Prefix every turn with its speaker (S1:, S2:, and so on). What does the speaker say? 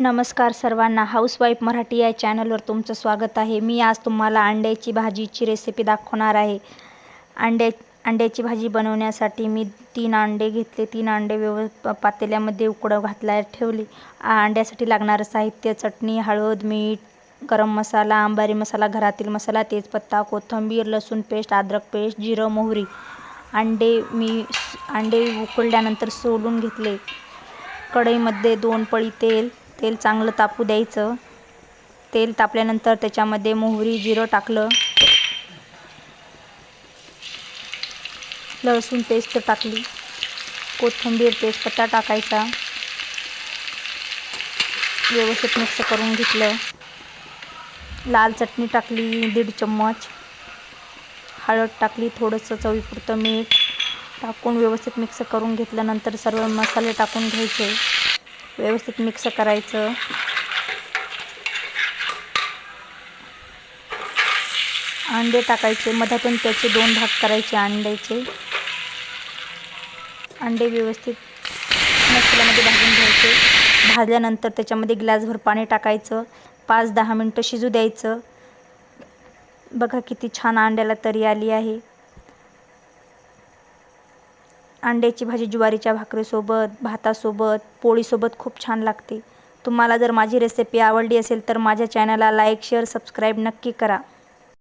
S1: नमस्कार सर्वांना. हाऊसवाईफ मराठी या चॅनलवर तुमचं स्वागत आहे. मी आज तुम्हाला अंड्याची भाजीची रेसिपी दाखवणार आहे. अंड्या अंड्याची भाजी बनवण्यासाठी मी तीन अंडे घेतले. तीन अंडे व्यव पातेल्यामध्ये उकडं घातला ठेवले. अंड्यासाठी लागणारं साहित्य चटणी हळद मीठ गरम मसाला आंबारी मसाला घरातील मसाला तेजपत्ता कोथिंबीर लसूण पेस्ट अद्रक पेस्ट जिरं मोहरी. अंडे मी अंडे उकळल्यानंतर सोलून घेतले. कढईमध्ये दोन पळी तेल तेल चांगलं तापू द्यायचं. तेल तापल्यानंतर त्याच्यामध्ये मोहरी जिरं टाकलं. लसूण पेस्ट टाकली. कोथिंबीर तेजपत्ता टाकायचा. व्यवस्थित मिक्स करून घेतलं. लाल चटणी टाकली दीड चम्मच. हळद टाकली थोडंसं चवीपुरतं मीठ टाकून व्यवस्थित मिक्स करून घेतल्यानंतर सर्व मसाले टाकून घ्यायचे. व्यवस्थित मिक्स करायचं. अंडे टाकायचे मधातून त्याचे दोन भाग करायचे अंड्याचे. अंडे व्यवस्थित मसाल्यामध्ये भाजून घ्यायचे. भाजल्यानंतर त्याच्यामध्ये ग्लासभर पाणी टाकायचं. पाच दहा मिनटं शिजू द्यायचं. बघा किती छान अंड्याला तरी आली आहे. अंड्याची भाजी ज्वारीच्या भाकरीसोबत भातासोबत पोळीसोबत खूप छान लागते. तुम्हाला जर माझी रेसिपी आवडली असेल तर माझ्या चॅनलला लाईक शेअर सबस्क्राईब नक्की करा.